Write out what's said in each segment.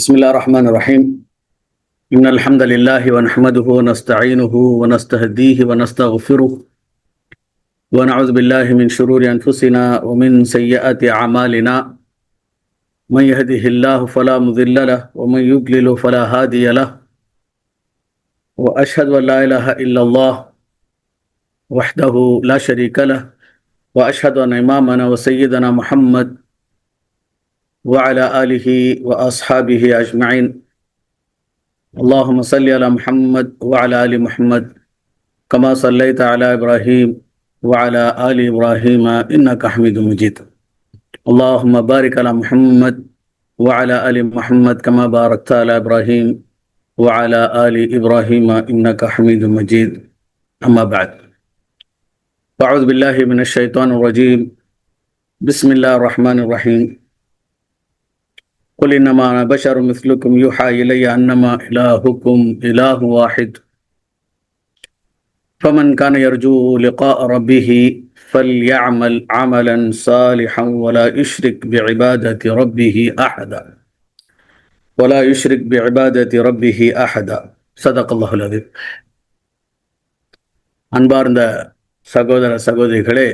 بسم الله الرحمن الرحيم إن الحمد لله ونحمده ونستعينه ونستهديه ونستغفره ونعوذ بالله من شرور أنفسنا ومن سيئات أعمالنا من يهده الله فلا مضل له ومن يضلل فلا هادي له وأشهد أن لا إله إلا الله وحده لا شريك له وأشهد أن إمامنا وسيدنا محمد وعلى آله وأصحابه أجمعين. اللهم صل على محمد وعلى آل محمد كما صليت على إبراهيم وعلى آل إبراهيم إنك حميد مجيد. اللهم بارك على محمد وعلى آل محمد كما باركت على إبراهيم وعلى آل إبراهيم إنك حميد مجيد. أما بعد أعوذ بالله من الشيطان الرجيم. بسم الله الرحمن الرحيم. قل إنما أنا بشر مثلكم يوحى إلي أنما إلهكم إله واحد فمن كان يرجو لقاء ربه فليعمل عملا صالحا ولا يشرك بعبادة ربه أحدا ولا يشرك بعبادة ربه أحدا صدق الله العظيم அன்பார்ந்த சகோதர சகோதரிகளே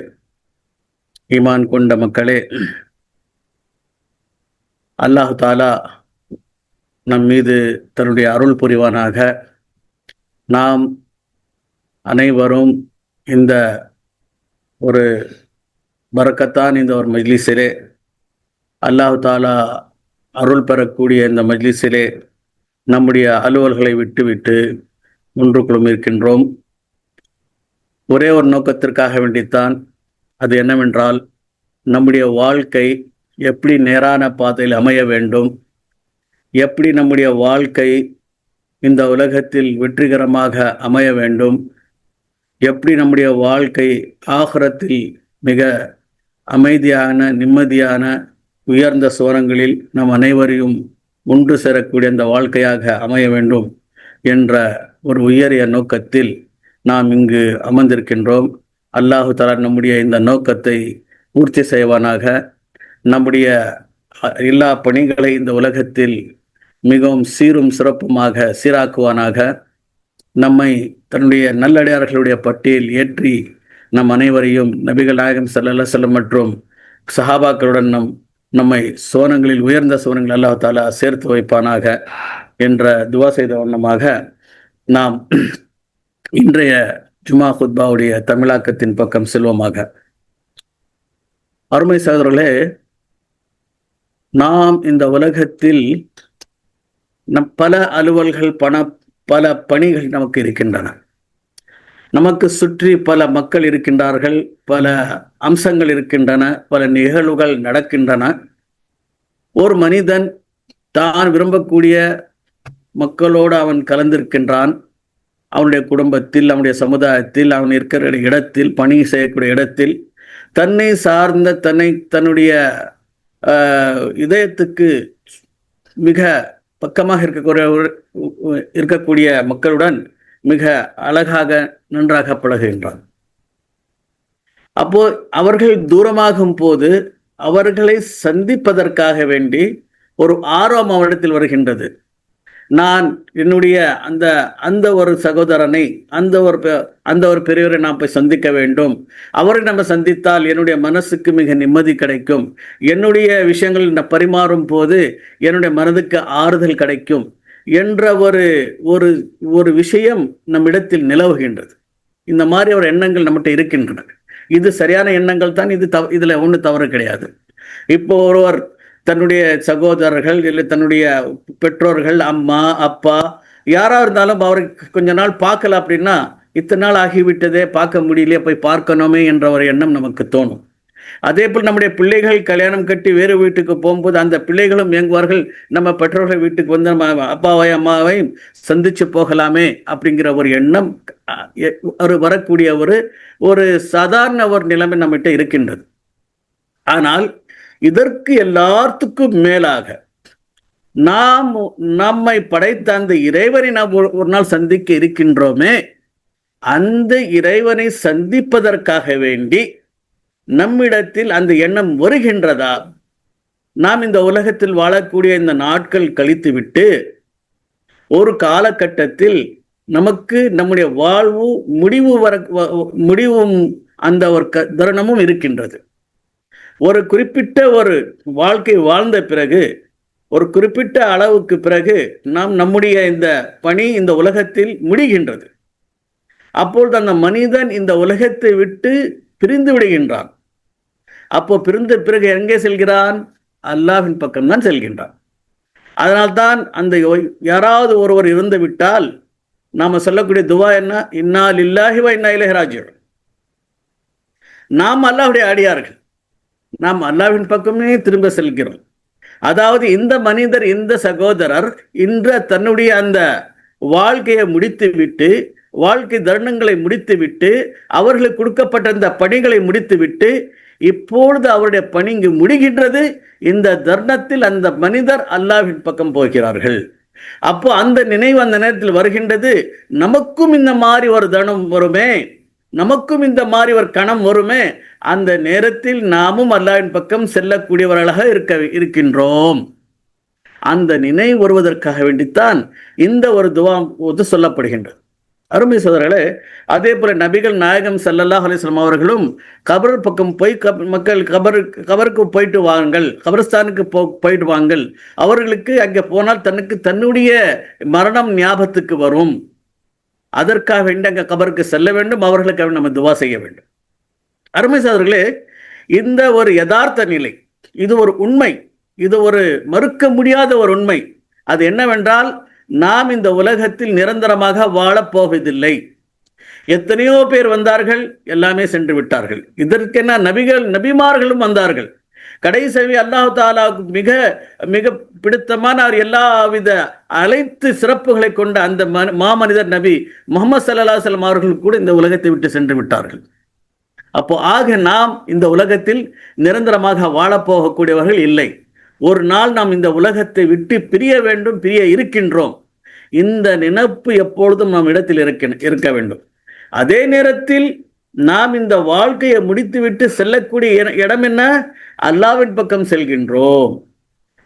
ஈமான் கொண்ட மக்களே அல்லாஹு தாலா நம் மீது தன்னுடைய அருள் புரிவானாக. நாம் அனைவரும் இந்த ஒரு பறக்கத்தான் இந்த ஒரு மஜ்லிஸிலே அல்லாஹு தாலா அருள் பெறக்கூடிய இந்த மஜ்லிஸிலே நம்முடைய அலுவல்களை விட்டுவிட்டு ஒன்று இருக்கின்றோம். ஒரே ஒரு நோக்கத்திற்காக வேண்டித்தான். அது என்னவென்றால் நம்முடைய வாழ்க்கை எப்படி நேரான பாதையில் அமைய வேண்டும்? எப்படி நம்முடைய வாழ்க்கை இந்த உலகத்தில் வெற்றிகரமாக அமைய வேண்டும்? எப்படி நம்முடைய வாழ்க்கை ஆகரத்தில் மிக அமைதியான நிம்மதியான உயர்ந்த சுவரங்களில் நம் அனைவரையும் ஒன்று சேரக்கூடிய அந்த வாழ்க்கையாக அமைய வேண்டும் என்ற ஒரு உயரிய நோக்கத்தில் நாம் இங்கு அமர்ந்திருக்கின்றோம். அல்லாஹு தலா நம்முடைய இந்த நோக்கத்தை பூர்த்தி செய்வானாக. நம்முடைய எல்லா பணிகளை இந்த உலகத்தில் மிகவும் சீரும் சிறப்புமாக சீராக்குவானாக. நம்மை தன்னுடைய நல்லடியார்களுடைய பட்டியல் ஏற்றி நம் அனைவரையும் நபிகள் நாயகம் சல்லா செல்லம் மற்றும் சஹாபாக்களுடன் நம் நம்மை சோனங்களில் உயர்ந்த சோனங்கள் அல்லாஹ் தாலா சேர்த்து வைப்பானாக என்ற துவா செய்த வண்ணமாக நாம் இன்றைய ஜுமா குத்பாவுடைய தமிழாக்கத்தின் பக்கம் செல்வமாக. அருமை சகோதரர்களே நாம் இந்த உலகத்தில் நம் பல அலுவல்கள் பண பல பணிகள் நமக்கு இருக்கின்றன. நமக்கு சுற்றி பல மக்கள் இருக்கின்றார்கள் பல அம்சங்கள் இருக்கின்றன பல நிகழ்வுகள் நடக்கின்றன. ஒரு மனிதன் தான் விரும்பக்கூடிய மக்களோடு அவன் கலந்திருக்கின்றான். அவனுடைய குடும்பத்தில் அவனுடைய சமுதாயத்தில் அவன் இருக்கிற இடத்தில் பணி செய்யக்கூடிய இடத்தில் தன்னை சார்ந்த தன்னை தன்னுடைய இதயத்துக்கு மிக பக்கமாக இருக்கக்கூடிய இருக்கக்கூடிய மக்களுடன் மிக அழகாக நன்றாக பழகுகின்றான் அப்போ அவர்கள் தூரமாகும் போது அவர்களை சந்திப்பதற்காக வேண்டி ஒரு ஆர்வம் அவரிடத்தில் வருகின்றது. நான் என்னுடைய அந்த அந்த ஒரு சகோதரனை அந்த ஒரு அந்த ஒரு பெரியவரை நாம் போய் சந்திக்க வேண்டும். அவரை நம்ம சந்தித்தால் என்னுடைய மனசுக்கு மிக நிம்மதி கிடைக்கும். என்னுடைய விஷயங்கள் நான் பரிமாறும் போது என்னுடைய மனதுக்கு ஆறுதல் கிடைக்கும் என்ற ஒரு ஒரு ஒரு விஷயம் நம்மிடத்தில் நிலவுகின்றது. இந்த மாதிரி ஒரு எண்ணங்கள் நம்மகிட்ட இருக்கின்றன. இது சரியான எண்ணங்கள் தான் இது தவ இதில் ஒன்றும் தவறு கிடையாது. இப்போ ஒருவர் தன்னுடைய சகோதரர்கள் இல்லை தன்னுடைய பெற்றோர்கள் அம்மா அப்பா யாராக இருந்தாலும் அவருக்கு கொஞ்ச நாள் பார்க்கல அப்படின்னா இத்தனை நாள் ஆகிவிட்டதே பார்க்க முடியலையே போய் பார்க்கணுமே என்ற ஒரு எண்ணம் நமக்கு தோணும். அதே போல் நம்முடைய பிள்ளைகள் கல்யாணம் கட்டி வேறு வீட்டுக்கு போகும்போது அந்த பிள்ளைகளும் இயங்குவார்கள். நம்ம பெற்றோர்கள் வீட்டுக்கு வந்து நம்ம அப்பாவை அம்மாவையும் சந்திச்சு போகலாமே அப்படிங்கிற ஒரு எண்ணம் ஒரு வரக்கூடிய ஒரு ஒரு சாதாரண ஒரு நிலைமை நம்மகிட்ட இருக்கின்றது. ஆனால் இதற்கு எல்லாத்துக்கும் மேலாக நாம் நம்மை படைத்த அந்த இறைவனை நாம் ஒரு நாள் சந்திக்க இருக்கின்றோமே அந்த இறைவனை சந்திப்பதற்காக வேண்டி நம்மிடத்தில் அந்த எண்ணம் வருகின்றதா? நாம் இந்த உலகத்தில் வாழக்கூடிய இந்த நாட்கள் கழித்துவிட்டு ஒரு காலகட்டத்தில் நமக்கு நம்முடைய வாழ்வு முடிவு வர வ- முடிவும் அந்த ஒரு க- தருணமும் இருக்கின்றது. ஒரு குறிப்பிட்ட ஒரு வாழ்க்கை வாழ்ந்த பிறகு ஒரு குறிப்பிட்ட அளவுக்கு பிறகு நாம் நம்முடைய இந்த பணி இந்த உலகத்தில் முடிகின்றது. அப்பொழுது அந்த மனிதன் இந்த உலகத்தை விட்டு பிரிந்து விடுகின்றான். அப்போ பிரிந்த பிறகு எங்கே செல்கிறான்? அல்லாவின் பக்கம்தான் செல்கின்றான். அதனால்தான் அந்த யாராவது ஒருவர் இறந்து விட்டால் நாம சொல்லக்கூடிய துவா என்ன? இன்னால் இல்லாஹிவா இன்னா இலைஹி நாம் அல்லாவுடைய அடியார்கள். நாம் அல்லாவின் பக்கமே திரும்ப செல்கிறோம். அதாவது இந்த மனிதர் இந்த சகோதரர் இன்ற தன்னுடைய அந்த வாழ்க்கையை முடித்துவிட்டு வாழ்க்கை தருணங்களை முடித்துவிட்டு அவர்களுக்கு கொடுக்கப்பட்ட அந்த பணிகளை முடித்துவிட்டு இப்பொழுது அவருடைய பணி இங்கு முடிகின்றது. இந்த தருணத்தில் அந்த மனிதர் அல்லாவின் பக்கம் போகிறார்கள். அப்போ அந்த நினைவு அந்த நேரத்தில் வருகின்றது. நமக்கும் இந்த மாதிரி ஒரு தருணம் வருமே. நமக்கும் இந்த மாதிரி ஒரு கணம் வருமே அந்த நேரத்தில் நாமும் அல்லாவின் பக்கம் செல்லக்கூடியவர்களாக இருக்க இருக்கின்றோம். அந்த நினைவு வருவதற்காக வேண்டித்தான் இந்த ஒரு துவா ஒது சொல்லப்படுகின்றது. அருமை சோதரர்களே அதே போல நபிகள் நாயகம் ஸல்லல்லாஹு அலிஸ்லாம் அவர்களும் கபர் பக்கம் போய் கப் மக்கள் கபரு கபருக்கு போயிட்டு வாங்கள் கபரஸ்தானுக்கு போ போயிட்டு வாங்கள் அவர்களுக்கு அங்கே போனால் தனக்கு தன்னுடைய மரணம் ஞாபகத்துக்கு வரும். அதற்காக வேண்டி அங்கே கபருக்கு செல்ல வேண்டும் அவர்களுக்காக நம்ம துவா செய்ய வேண்டும். அருமை சாதர்களே இந்த ஒரு யதார்த்த நிலை இது ஒரு உண்மை இது ஒரு மறுக்க முடியாத ஒரு உண்மை. அது என்னவென்றால் நாம் இந்த உலகத்தில் நிரந்தரமாக வாழப் போவதில்லை. எத்தனையோ பேர் வந்தார்கள் எல்லாமே சென்று விட்டார்கள். இதற்கென்ன நபிகள் நபிமார்களும் வந்தார்கள். கடைசி அல்லாஹ் தாலாவுக்கு மிக மிக பிடித்தமான அவர் எல்லாவித அனைத்து சிறப்புகளை கொண்ட அந்த மாமனிதர் நபி முகமது சல்லா செல்லம் அவர்கள் கூட இந்த உலகத்தை விட்டு சென்று விட்டார்கள். அப்போ ஆக நாம் இந்த உலகத்தில் நிரந்தரமாக வாழப்போகக்கூடியவர்கள் இல்லை. ஒரு நாள் நாம் இந்த உலகத்தை விட்டு பிரிய வேண்டும் பிரிய இருக்கின்றோம். இந்த நினைப்பு எப்பொழுதும் நம் இடத்தில் இருக்க இருக்க வேண்டும். அதே நேரத்தில் நாம் இந்த வாழ்க்கையை முடித்துவிட்டு செல்லக்கூடிய இடம் என்ன? அல்லாவின் பக்கம் செல்கின்றோம்.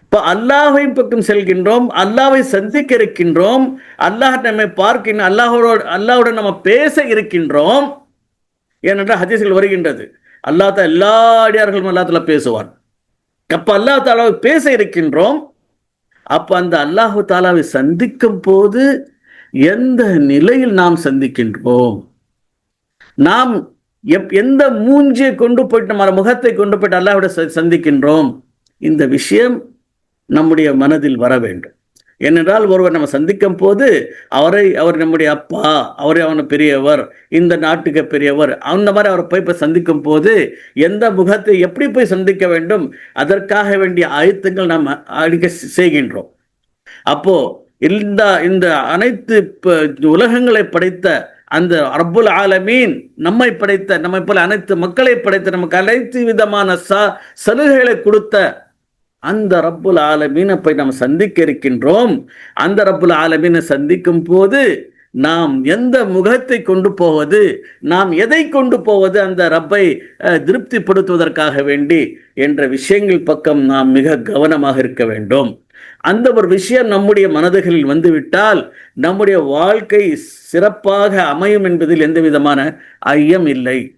இப்போ அல்லாஹின் பக்கம் செல்கின்றோம் அல்லாவை சந்திக்க இருக்கின்றோம் அல்லாஹ் நம்மை பார்க்கின்ற அல்லாஹோட அல்லாஹ்வுடன் நம்ம பேச இருக்கின்றோம் ஏனென்றால் ஹதீஸ்கள் வருகின்றது. அல்லாஹ் எல்லா அடியார்களும் அல்லாஹ் பேசுவான். அப்போ அல்லாஹ் தாலாவை பேச இருக்கின்றோம் அப்போ அந்த அல்லாஹு தாலாவை சந்திக்கும் போது எந்த நிலையில் நாம் சந்திக்கின்றோம்? நாம் எப் எந்த மூஞ்சியை கொண்டு போயிட்டு நம்ம முகத்தை கொண்டு போயிட்டு அல்லாவிட ச- சந்திக்கின்றோம் இந்த விஷயம் நம்முடைய மனதில் வர வேண்டும். ஏனென்றால் ஒருவர் நம்ம சந்திக்கும் போது அவரை அவர் நம்முடைய அப்பா அவரை அவன பெரியவர் இந்த நாட்டுக்கு பெரியவர் அந்த மாதிரி அவரை போய் போய் சந்திக்கும் போது எந்த முகத்தை எப்படி போய் சந்திக்க வேண்டும் அதற்காக வேண்டிய ஆயத்தங்கள் நாம் அடிக்க செய்கின்றோம். அப்போ இந்த இந்த அனைத்து இப்போ உலகங்களை படைத்த அந்த ரப்புல் ஆலமீன் நம்மை படைத்த நம்மை போல அனைத்து மக்களை படைத்த நமக்கு அனைத்து விதமான ச சலுகைகளை கொடுத்த அந்த ரப்புல் ஆலமீனை போய் நாம் சந்திக்க இருக்கின்றோம். அந்த ரப்புல் ஆலமீனை சந்திக்கும் போது நாம் எந்த முகத்தை கொண்டு போவது நாம் எதை கொண்டு போவது அந்த ரப்பை திருப்திப்படுத்துவதற்காக வேண்டி என்ற விஷயங்கள் பக்கம் நாம் மிக கவனமாக இருக்க வேண்டும். அந்த ஒரு விஷயம் நம்முடைய மனதுகளில் வந்துவிட்டால் நம்முடைய வாழ்க்கை சிறப்பாக அமையும் என்பதில் எந்த விதமான ஐயம் இல்லை.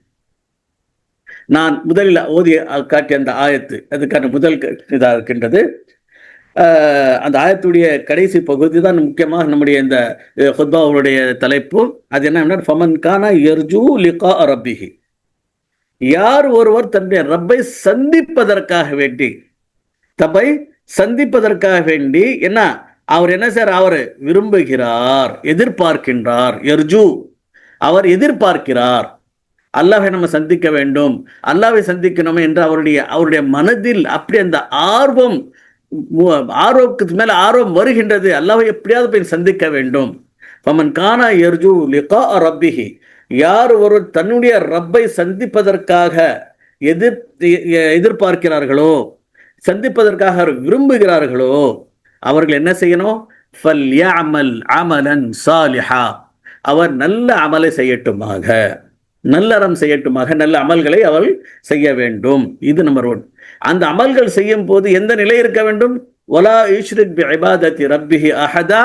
நான் முதலில் ஓதிய காட்டிய அந்த ஆயத்து அதுக்கான முதல் க- இதாக இருக்கின்றது. அந்த ஆயத்துடைய கடைசி பகுதி தான் முக்கியமாக நம்முடைய இந்த ஹுத்பாவுடைய தலைப்பு. அது என்ன ஃபமன் கானா எர்ஜூ லிகா ரப்பிஹி. யார் ஒருவர் தன்னுடைய ரப்பை சந்திப்பதற்காக வேண்டி தப்பை சந்திப்பதற்காக வேண்டி என்ன? அவர் என்ன சார்? அவர் விரும்புகிறார் எதிர்பார்க்கின்றார். எர்ஜு அவர் எதிர்பார்க்கிறார். அல்லாவை நம்ம சந்திக்க வேண்டும். அல்லாவை சந்திக்கணும் என்று அவருடைய அவருடைய மனதில் அப்படி அந்த ஆர்வம் மு- ஆர்வத்துக்கு மேல ஆர்வம் வருகின்றது. அல்லாவை எப்படியாவது போய் சந்திக்க வேண்டும். பமன் கானா எர்ஜு லிகா ரப்பிஹி. யார் ஒரு தன்னுடைய ரப்பை சந்திப்பதற்காக எதிர் எதிர்பார்க்கிறார்களோ சந்திப்பதற்காக அவர் விரும்புகிறார்களோ அவர்கள் என்ன செய்யணும்? ஃபல்யஅமல் அமலன் சாலிஹா. அவர் நல்ல அமலை செய்யட்டுமாக நல்லறம் செய்யட்டுமாக நல்ல அமல்களை அவள் செய்ய வேண்டும். இது நம்பர் ஒன் அந்த அமல்கள் செய்யும் போது எந்த நிலை இருக்க வேண்டும்? ஒலா யுஷ்ரிக் பி இபாதத்தி ரப்பிஹி அஹதா.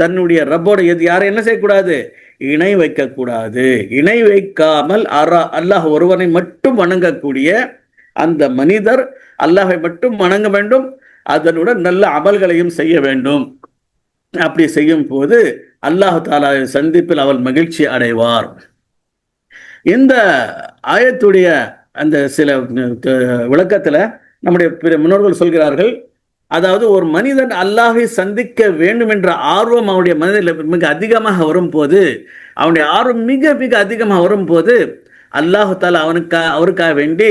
தன்னுடைய ரப்போட எது யாரும் என்ன செய்யக்கூடாது? இணை வைக்கக்கூடாது. இணை வைக்காமல் அரா அல்லாஹ் ஒருவனை மட்டும் வணங்கக்கூடிய அந்த மனிதர் அல்லாஹை மட்டும் வணங்க வேண்டும் அதனுடன் நல்ல அமல்களையும் செய்ய வேண்டும். அப்படி செய்யும் போது அல்லாஹ் தாலா சந்திப்பில் அவள் மகிழ்ச்சி அடைவார். இந்த ஆயத்துடைய அந்த சில விளக்கத்துல நம்முடைய பிற முன்னோர்கள் சொல்கிறார்கள் அதாவது ஒரு மனிதன் அல்லாஹை சந்திக்க வேண்டும் என்ற ஆர்வம் அவனுடைய மனதில் மிக அதிகமாக வரும்போது அவனுடைய ஆர்வம் மிக மிக அதிகமாக வரும்போது அல்லாஹு தாலா அவனுக்கா அவருக்காக வேண்டி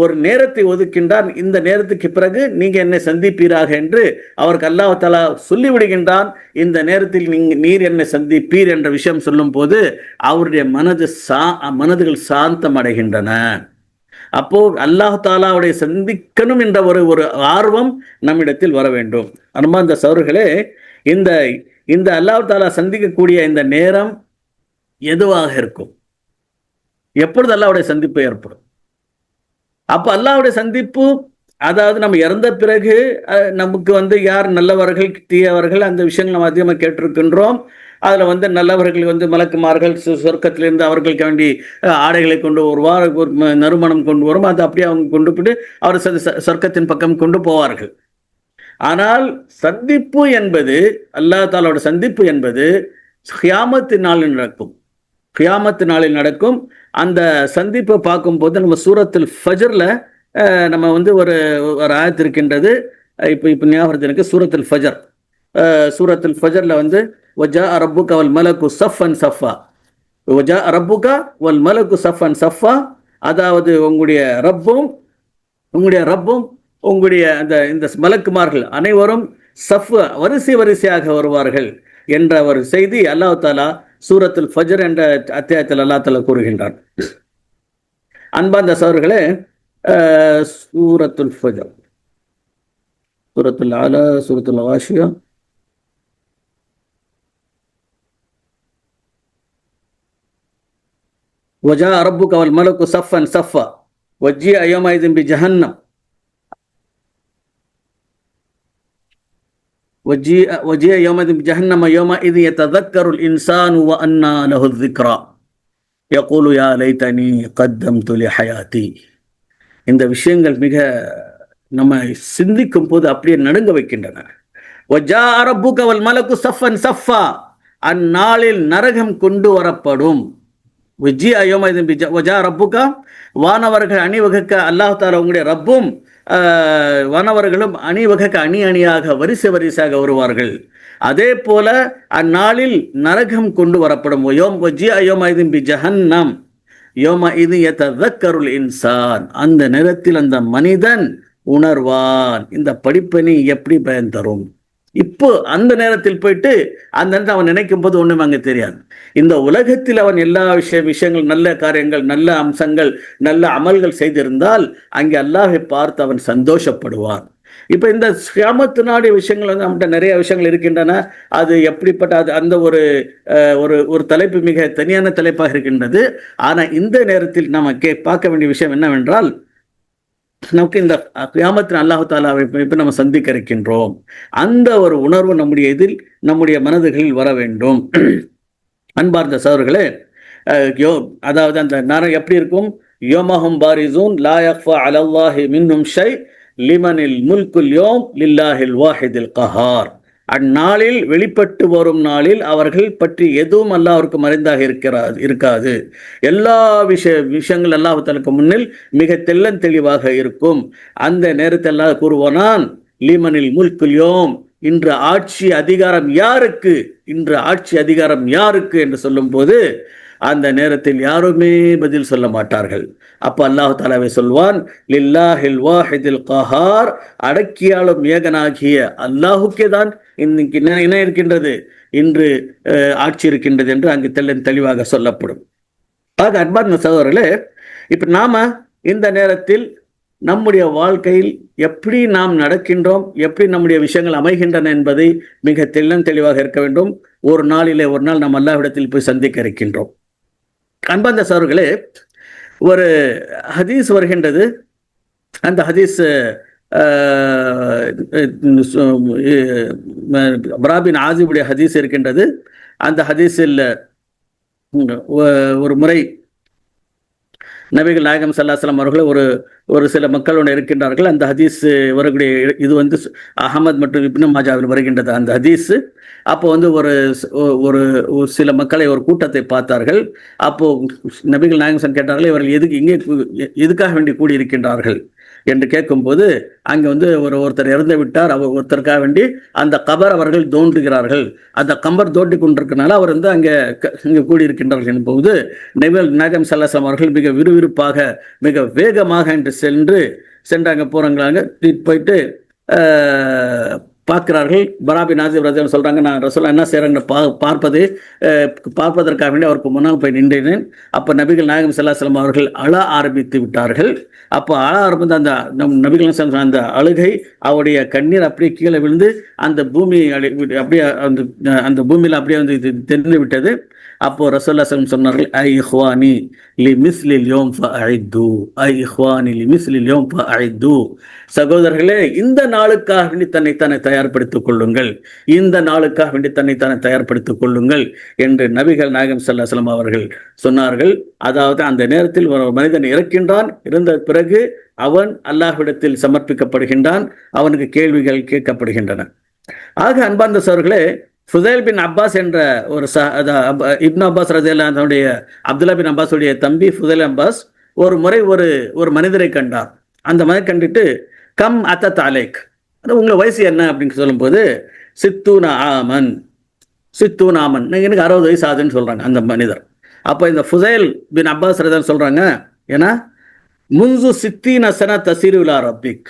ஒரு நேரத்தை ஒதுக்கின்றான். இந்த நேரத்துக்கு பிறகு நீங்க என்னை சந்திப்பீராக என்று அவருக்கு அல்லாஹு தாலா சொல்லிவிடுகின்றான். இந்த நேரத்தில் நீங்க நீர் என்னை சந்திப்பீர் என்ற விஷயம் சொல்லும் போது அவருடைய மனது சா மனதுகள் சாந்தம் அடைகின்றன. அப்போ அல்லாஹ் தாலாவுடைய சந்திக்கணும் என்ற ஒரு ஒரு ஆர்வம் நம்மிடத்தில் வர வேண்டும். இந்த சவர்களே இந்த இந்த அல்லாஹ் தாலா சந்திக்கக்கூடிய இந்த நேரம் எதுவாக இருக்கும்? எப்பொழுது அல்லாவுடைய சந்திப்பு ஏற்படும்? அப்ப அல்லாவுடைய சந்திப்பு அதாவது நம்ம இறந்த பிறகு நமக்கு வந்து யார் நல்லவர்கள் தீயவர்கள் அந்த விஷயங்கள் நம்ம அதிகமாக கேட்டிருக்கின்றோம். அதுல வந்து நல்லவர்கள் வந்து மலக்குமார்கள் சொர்க்கத்திலிருந்து அவர்களுக்கு வேண்டி ஆடைகளை கொண்டு வருவார் ஒரு நறுமணம் கொண்டு வரும். அது அப்படியே அவங்க கொண்டு போயிட்டு அவர் சொர்க்கத்தின் பக்கம் கொண்டு போவார்கள். ஆனால் சந்திப்பு என்பது அல்லாஹ் தாலோட சந்திப்பு என்பது ஹியாமத்து நாளில் நடக்கும். ஹியாமத்து நாளில் நடக்கும். அந்த சந்திப்பை பார்க்கும்போது நம்ம சூரத்தில் ஃபஜரில் நம்ம வந்து ஒரு ஒரு ஆயத்து இருக்கின்றது. இப்போ இப்போ ஞாபகம் எனக்கு சூரத்தில் ஃபஜர். சூரத்தில் ஃபஜரில் வந்து ஒஜா அரபுக்கா வல் மலக்கு சஃபன் சஃபா. ஒஜா அரபுக்கா வல் மலக்கு சஃபன் சஃபா. அதாவது உங்களுடைய ரப்பும் உங்களுடைய ரப்பும் உங்களுடைய அந்த இந்த மலக்குமார்கள் அனைவரும் சஃப் வரிசை வரிசையாக வருவார்கள் என்ற ஒரு செய்தி அல்லாஹ் தாலா சூரத்துல் ஃபஜர் என்ற அத்தியாயத்தில் அல்லாஹ் தாலா கூறுகின்றான் அன்பார்ந்த சவர்களே அஹ், சூரத்துல் ஃபஜர் சூரத்துல் ஆலா சூரத்துல் வாஷியா وجاء ربك والملك صفا صفا وجيء يومئذ بجهنم وجيء يومئذ بجهنم يومئذ يتذكر الإنسان وأنى له الذكرى يقول يا ليتني قدمت لحياتي இந்த விஷயங்கள் மிக நம்ம சிந்திக்கும் போது அப்படியே நடுங்க வைக்கின்றன وَجَاءَ رَبُّكَ وَالْمَلَكُ صَفًّا صَفًّا அந்நாளில் நரகம் கொண்டு வரப்படும் விஜி அயோமதின் வஜா ரப்புக்கா வானவர்கள் அணிவகுக்க அல்லாஹ் தாலா உங்களுடைய ரப்பும் ஆஹ், வானவர்களும் அணிவகுக்க அணி அணியாக வரிசை வரிசையாக வருவார்கள். அதே போல அந்நாளில் நரகம் கொண்டு வரப்படும். யோம் யோமா அயோமதின் பி ஜஹன்னம். யோம இது எத்தருள் இன்சான். அந்த நேரத்தில் அந்த மனிதன் உணர்வான். இந்த படிப்பினை எப்படி பயன் தரும்? இப்போ அந்த நேரத்தில் போயிட்டு அந்த நேரத்தில் அவன் நினைக்கும் போது ஒன்றும் அங்கே தெரியாது. இந்த உலகத்தில் அவன் எல்லா விஷய விஷயங்கள் நல்ல காரியங்கள் நல்ல அம்சங்கள் நல்ல அமல்கள் செய்திருந்தால் அங்கே அல்லாஹை பார்த்து அவன் சந்தோஷப்படுவான். இப்போ இந்த கியாமத்து நாடு விஷயங்கள் வந்து நம்மகிட்ட நிறைய விஷயங்கள் இருக்கின்றன. அது எப்படிப்பட்ட அது அந்த ஒரு ஒரு ஒரு தலைப்பு மிக தனியான தலைப்பாக இருக்கின்றது. ஆனால் இந்த நேரத்தில் நம்ம கே பார்க்க வேண்டிய விஷயம் என்னவென்றால் நமக்கு இந்த கியாமத்தின் அல்லாஹு தாலாவை இப்போ நம்ம சந்திக்க இருக்கின்றோம் அந்த ஒரு உணர்வு நம்முடைய இதில் நம்முடைய மனதுகளில் வர வேண்டும். அன்பார்ந்த சவர்களே யோ அதாவது அந்த நரம் எப்படி இருக்கும்? யோமஹும் பாரிசூன் லாயஃபா அலல்லாஹி மின்னும் ஷை லிமனில் முல்குல் யோம் லில்லாஹில் வாஹிதில் கஹார். அந்நாளில் வெளிப்பட்டு வரும் நாளில் அவர்கள் பற்றி எதுவும் அல்லாஹ்வுக்கு மறைந்தாக இருக்கிறாது இருக்காது. எல்லா விஷய விஷயங்கள் அல்லாஹத்தலுக்கு முன்னில் மிக தெள்ளன் தெளிவாக இருக்கும். அந்த நேரத்தில் அல்லாஹ் கூறுவானான் லீமனில் முல்குல்யோம் இன்று ஆட்சி அதிகாரம் யாருக்கு? இன்று ஆட்சி அதிகாரம் யாருக்கு? என்று சொல்லும்போது அந்த நேரத்தில் யாருமே பதில் சொல்ல மாட்டார்கள். அப்போ அல்லாஹு தாலாவை சொல்வான் லில்லாஹில் வாஹிதில் கஹார். அடக்கியாலும் ஏகனாகிய அல்லாஹுக்கே தான் இன்னைக்கு என்ன இருக்கின்றது. இன்று ஆட்சி இருக்கின்றது என்று அங்கு தெல்ல தெளிவாக சொல்லப்படும். ஆக அன்பார்ந்த சகோதரர்களே இப்போ நாம இந்த நேரத்தில் நம்முடைய வாழ்க்கையில் எப்படி நாம் நடக்கின்றோம் எப்படி நம்முடைய விஷயங்கள் அமைகின்றன என்பதை மிக தெள்ளம் தெளிவாக இருக்க வேண்டும். ஒரு நாளிலே ஒரு நாள் நாம் அல்லாவிடத்தில் போய் சந்திக்க இருக்கின்றோம். அன்பந்த சார்களே ஒரு ஹதீஸ் வருகின்றது. அந்த ஹதீஸ் அஹ், பராபின் ஆசிபுடைய ஹதீஸ் இருக்கின்றது. அந்த ஹதீஸில் ஒரு முறை நபிகள் நாயகம் சல்லாஸ்லாம் அவர்கள் ஒரு ஒரு சில மக்களோடு இருக்கின்றார்கள். அந்த ஹதீஸ் வரக்கூடிய இது வந்து அகமது மற்றும் இப்னு மாஜாவில் வருகின்றது. அந்த ஹதீஸ் அப்போ வந்து ஒரு ஒரு ஒரு சில மக்களை ஒரு கூட்டத்தை பார்த்தார்கள். அப்போ நபிகள் நாயகம் கேட்டார்கள் இவர்கள் எதுக்கு இங்கே எதுக்காக வேண்டி கூடியிருக்கின்றார்கள்? என்று கேட்கும்போது அங்கே வந்து ஒரு ஒருத்தர் இறந்து விட்டார் அவர் ஒருத்தருக்காக வேண்டி அந்த கபர் அவர்கள் தோன்றுகிறார்கள். அந்த கம்பர் தோண்டி கொண்டிருக்கனால அவர் வந்து அங்கே க- இங்கே கூடியிருக்கின்றார்கள் என்போது நெவல் நாகம் சல்லாசம் அவர்கள் மிக விறுவிறுப்பாக மிக வேகமாக என்று சென்று சென்று அங்கே போகிறாங்களாங்க போயிட்டு பார்க்கிறார்கள். பராபி நாசிப் ரஜன் சொல்கிறாங்க நான் ரசோல்லா என்ன செய்கிறாங்க பா பார்ப்பது பார்ப்பதற்காக வேண்டி அவருக்கு முன்னால் போய் நின்றேன். அப்போ நபிகள் நாயகம் செல்லாசலம் அவர்கள் அழ ஆரம்பித்து விட்டார்கள். அப்போ அழ ஆரம்பித்த அந்த நம் நபிகள் செல்லம் அந்த அழுகை அவருடைய கண்ணீர் அப்படியே கீழே விழுந்து அந்த பூமி அழி அப்படியே அந்த அந்த பூமியில் அப்படியே வந்து இது தெரிந்து விட்டது. அப்போ ரசோல்லா சலம் சொன்னார்கள் ஐ இஹ்வானி லி மிஸ்லில் யோம் ஃபஅஇத்து ஐ இஹ்வானி லி மிஸ்லில் யோம் ஃபஅஇத்து சகோதரர்களே இந்த நாளுக்காக வேண்டி தன்னைத்தானே தயார்படுத்திக் கொள்ளுங்கள். இந்த நாளுக்காக வேண்டி தன்னைத்தானே தயார்படுத்திக் கொள்ளுங்கள் என்று நபிகள் நாயகம் ஸல்லல்லாஹு அவர்கள் சொன்னார்கள். அதாவது அந்த நேரத்தில் ஒரு மனிதன் இறக்கின்றான் இருந்த பிறகு அவன் அல்லாஹ்விடத்தில் சமர்ப்பிக்கப்படுகின்றான் அவனுக்கு கேள்விகள் கேட்கப்படுகின்றன. ஆக அன்பார்ந்த சோர்களே ஃபுதைல் பின் அப்பாஸ் என்ற ஒரு ச அத- இப்னு அப்பாஸ் ரஜியல்லாவுடைய அப்துல்லா பின் அப்பாஸுடைய தம்பி ஃபுதைல் அப்பாஸ் ஒரு முறை ஒரு ஒரு மனிதரை கண்டார். அந்த மனிதரை கண்டுட்டு கம் அத்த தாலேக் அது உங்களை வயசு என்ன அப்படின்னு சொல்லும்போது சித்தூன ஆமன். சித்தூன் ஆமன். நீங்கள் எனக்கு அறுபது வயசு ஆகுதுன்னு சொல்கிறாங்க அந்த மனிதர். அப்போ இந்த ஃபுசைல் பின் அப்பாஸ் ரஜன் சொல்கிறாங்க ஏன்னா முன்சு சித்தி சன தசீருலா ரபிக்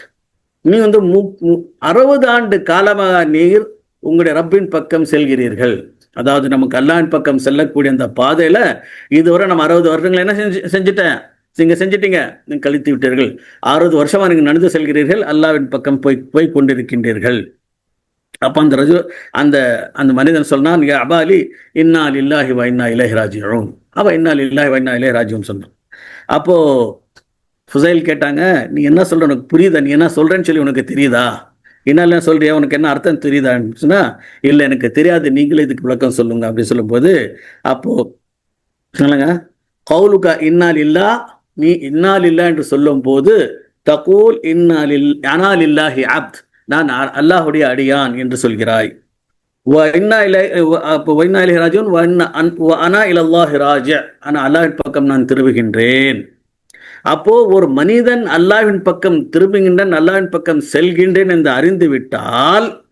நீ வந்து மு- மு- அறுபது ஆண்டு காலமாக நீர் உங்களுடைய ரப்பின் பக்கம் செல்கிறீர்கள். அதாவது நமக்கு அல்லாஹ்வின் பக்கம் செல்லக்கூடிய அந்த பாதையில இதுவரை நம்ம அறுபது வருடங்கள் என்ன செஞ்சு செஞ்சுட்டேன்? நீங்க செஞ்சிட்டீங்க. நீங்க கழித்து விட்டீர்கள். அறுபது வருஷமா நீங்க நடந்து செல்கிறீர்கள். அல்லாவின் பக்கம் போய் போய் கொண்டிருக்கின்றீர்கள். அப்ப அந்த ரஜு அந்த அந்த மனிதன் சொன்னான் அபாலி இன்னால் இல்லாஹி வைனா இன்னா இலைஹி ராஜிஊன். அவ இன்னா லில்லாஹி வ இன்னா சொன்னான். அப்போ ஃபுசைல் கேட்டாங்க நீ என்ன சொல்ற? உனக்கு புரியுதா? நீ என்ன சொல்றேன்னு சொல்லி உனக்கு தெரியுதா? என்ன சொல்றியா? உனக்கு என்ன அர்த்தம் தெரியுதான்னு சொன்னால் இல்லை எனக்கு தெரியாது. நீங்களே இதுக்கு விளக்கம் சொல்லுங்க அப்படின்னு சொல்லும்போது அப்போ சொல்லுங்க கவுலுக்கா இன்னால் இல்லா நீ இன்னால் இல்லா என்று சொல்லும் போது தகூல் இன்னாலில் அனாலில்லாஹி அப்த் நான் அ- அல்லாஹுடைய அடியான் என்று சொல்கிறாய். வ இன்னா அப்போ அனா இலல்லாஹி ராஜ ஆனால் அல்லாஹின் பக்கம் நான் திருவுகின்றேன். அப்போ ஒரு மனிதன் அல்லாவின் பக்கம் திரும்புகின்றன் அல்லாவின் பக்கம் செல்கின்றேன் என்று அறிந்து விட்டால்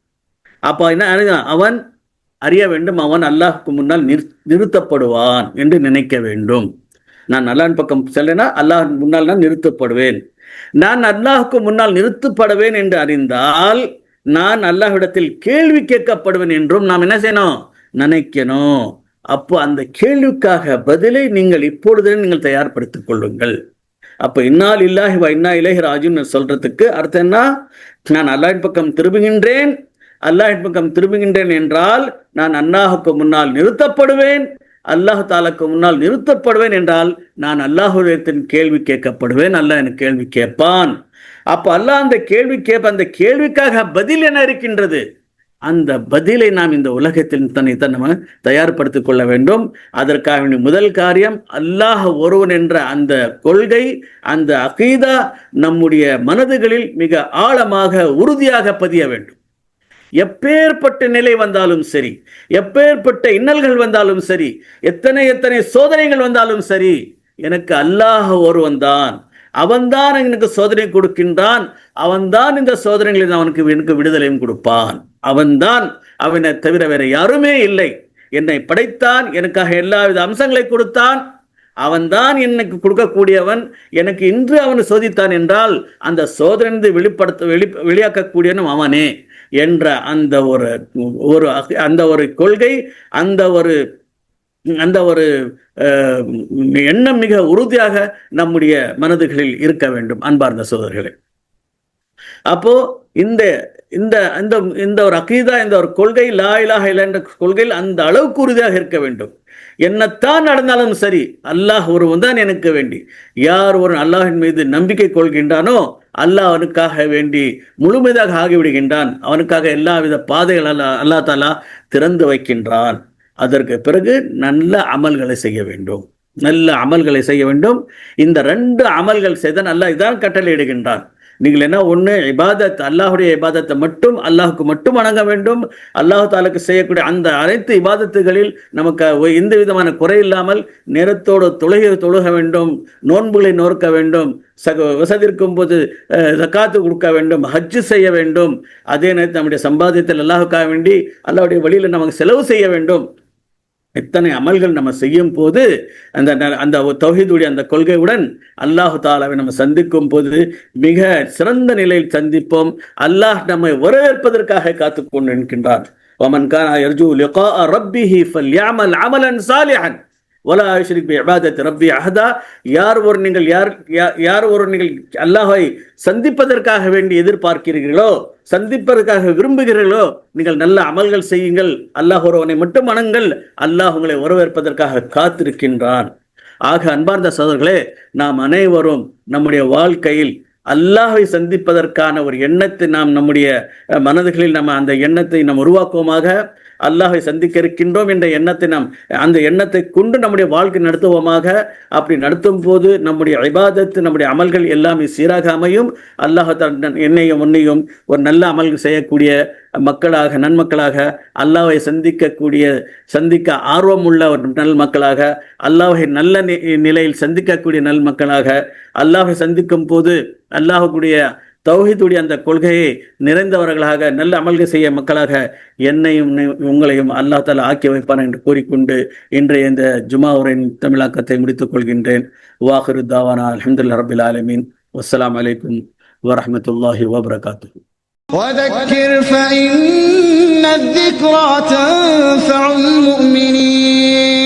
அப்போ என்ன அவன் அறிய வேண்டும் அவன் அல்லாஹுக்கு முன்னால் நிறு- நிறுத்தப்படுவான் என்று நினைக்க வேண்டும். நான் அல்லாஹின் பக்கம் செல்லனா அல்லாஹ் முன்னால் நான் நிறுத்தப்படுவேன். நான் அல்லாஹுக்கு முன்னால் நிறுத்தப்படுவேன் என்று அறிந்தால் நான் அல்லாஹ்விடத்தில் கேள்வி கேட்கப்படுவேன் என்றும் நாம் என்ன செய்யணும்? நினைக்கணும். அப்போ அந்த கேள்விக்காக பதிலை நீங்கள் இப்பொழுதே நீங்கள் தயார்படுத்திக் கொள்ளுங்கள். அப்போ இன்னால் இல்லாஹி வா இன்னா இலைஹி ராஜுன்னு சொல்றதுக்கு அர்த்தம் என்ன? நான் அல்லாஹின் பக்கம் திரும்புகின்றேன். அல்லாஹின் பக்கம் திரும்புகின்றேன் என்றால் நான் அல்லாஹுக்கு முன்னால் நிறுத்தப்படுவேன். அல்லாஹ் தாலாக்கு முன்னால் நிறுத்தப்படுவேன் என்றால் நான் அல்லாஹுடத்தின் கேள்வி கேட்கப்படுவேன். அல்லாஹ் எனக்கு கேள்வி கேட்பான். அப்போ அல்லாஹ் அந்த கேள்வி கேட்ப அந்த கேள்விக்காக பதில் என்ன இருக்கின்றது? அந்த பதிலை நாம் இந்த உலகத்தில் தன்னை நம்ம தயார்படுத்திக் கொள்ள வேண்டும். அதற்காக முதல் காரியம் அல்லாஹ் ஒருவன் என்ற அந்த கொள்கை அந்த அகீதா நம்முடைய மனதுகளில் மிக ஆழமாக உறுதியாக பதிய வேண்டும். எப்பேற்பட்ட நிலை வந்தாலும் சரி எப்பேற்பட்ட இன்னல்கள் வந்தாலும் சரி எத்தனை எத்தனை சோதனைகள் வந்தாலும் சரி எனக்கு அல்லாஹ் ஒருவன் தான். அவன்தான் எனக்கு சோதனை கொடுக்கின்றான். அவன்தான் இந்த சோதனைகளில் அவனுக்கு எனக்கு விடுதலையும் கொடுப்பான். அவன்தான் அவனை தவிர வேற யாருமே இல்லை. என்னை படைத்தான் எனக்காக எல்லாவித அம்சங்களை கொடுத்தான். அவன்தான் எனக்கு கொடுக்கக்கூடியவன். எனக்கு இன்று அவனை சோதித்தான் என்றால் அந்த சோதனை வெளிப்படுத்த வெளி வெளியாக்கக்கூடியவனும் அவனே என்ற அந்த ஒரு ஒரு அந்த ஒரு கொள்கை அந்த ஒரு அந்த ஒரு எண்ணம் மிக உறுதியாக நம்முடைய மனதுகளில் இருக்க வேண்டும் அன்பார்ந்த சோதர்களே. அப்போ இந்த இந்த இந்த இந்த ஒரு அகீதா இந்த ஒரு கொள்கை லா இலாக இல்ல என்ற கொள்கையில் அந்த அளவுக்கு உறுதியாக இருக்க வேண்டும். என்னத்தான் நடந்தாலும் சரி அல்லாஹ் ஒருவன் தான் எனக்கு வேண்டி. யார் ஒரு அல்லாஹின் மீது நம்பிக்கை கொள்கின்றானோ அல்லாஹ் அவனுக்காக வேண்டி முழுமையாக ஆகிவிடுகின்றான். அவனுக்காக எல்லாவித பாதைகள் அல்லா அல்லா தாலா திறந்து வைக்கின்றான். அதற்கு பிறகு நல்ல அமல்களை செய்ய வேண்டும். நல்ல அமல்களை செய்ய வேண்டும். இந்த ரெண்டு அமல்கள் செய்தால் அல்லாஹ் இதான் கட்டளையிடுகின்றான். நீங்கள் என்ன ஒன்று இபாதத் அல்லாஹுடைய இபாதத்தை மட்டும் அல்லாஹுக்கு மட்டும் வணங்க வேண்டும். அல்லாஹ் தாலுக்கு செய்யக்கூடிய அந்த அனைத்து இபாதத்துகளில் நமக்கு எந்த விதமான குறை இல்லாமல் நேரத்தோடு தொழுகை தொழுக வேண்டும் நோன்புகளை நோர்க்க வேண்டும் சக வசதி போது அஹ், ஜக்காத்து கொடுக்க வேண்டும் ஹஜ்ஜு செய்ய வேண்டும். அதே நேரத்தில் நம்முடைய சம்பாதியத்தில் அல்லாஹுக்காக வேண்டி அல்லாவுடைய வழியில் நமக்கு செலவு செய்ய வேண்டும். இத்தனை அமல்கள் நம்ம செய்யும் போது அந்த அந்த தொகைதுடைய அந்த கொள்கையுடன் அல்லாஹு தாலாவை நம்ம சந்திக்கும் போது மிக சிறந்த நிலையில் சந்திப்போம். அல்லாஹ் நம்மை வரவேற்பதற்காக காத்துக்கொண்டு நிற்கின்றான். ஒமன் கான் அர்ஜூ லிகா ரப்பிஹி ஃபல் யாமல் அமலன் சாலியான் ஒலா ஷரிக் இபாதத் ரப்பி அஹதா. யார் ஒரு நீங்கள் யார் யார் ஒரு நீங்கள் அல்லாஹை சந்திப்பதற்காக வேண்டி எதிர்பார்க்கிறீர்களோ சந்திப்பதற்காக விரும்புகிறீர்களோ நீங்கள் நல்ல அமல்கள் செய்யுங்கள். அல்லாஹ் ஒருவனை மட்டும் மனங்கள் அல்லாஹ் உங்களை வரவேற்பதற்காக காத்திருக்கின்றான். ஆக அன்பார்ந்த சோதர்களே நாம் அனைவரும் நம்முடைய வாழ்க்கையில் அல்லாஹை சந்திப்பதற்கான ஒரு எண்ணத்தை நாம் நம்முடைய மனதுகளில் நம்ம அந்த எண்ணத்தை நாம் உருவாக்குவோமாக. அல்லாஹை சந்திக்க இருக்கின்றோம் என்ற எண்ணத்தை நாம் அந்த எண்ணத்தை கொண்டு நம்முடைய வாழ்க்கை நடத்துவோமாக. அப்படி நடத்தும் போது நம்முடைய ஐபாதத்து நம்முடைய அமல்கள் எல்லாமே சீராக அமையும். அல்லாஹ் என்னையும் உன்னையும் ஒரு நல்ல அமல்கள் செய்யக்கூடிய மக்களாக நன்மக்களாக அல்லாவை சந்திக்கக்கூடிய சந்திக்க ஆர்வம் உள்ள ஒரு நல் மக்களாக அல்லாஹை நல்ல நிலையில் சந்திக்கக்கூடிய நல் மக்களாக அல்லாஹை சந்திக்கும் போது அல்லாஹுடைய தௌஹீதுடைய அந்த கொள்கையை நிறைந்தவர்களாக நல்ல அமல்கள் செய்ய மக்களாக என்னையும் நி- உங்களையும் அல்லாஹ் தாலா ஆக்கி வைப்பான் என்று கூறிக்கொண்டு இன்றைய இந்த ஜுமா உரையின் தமிழாக்கத்தை முடித்துக் கொள்கின்றேன் வாஹிரு தாவானா அல்ஹம்துலில்லாஹி ரபில் ஆலமீன் வஸ்ஸலாமு அலைக்கும் வரஹ்மத்துல்லாஹி வபரகாத்துஹு وذكر فإن الذكرى تنفع المؤمنين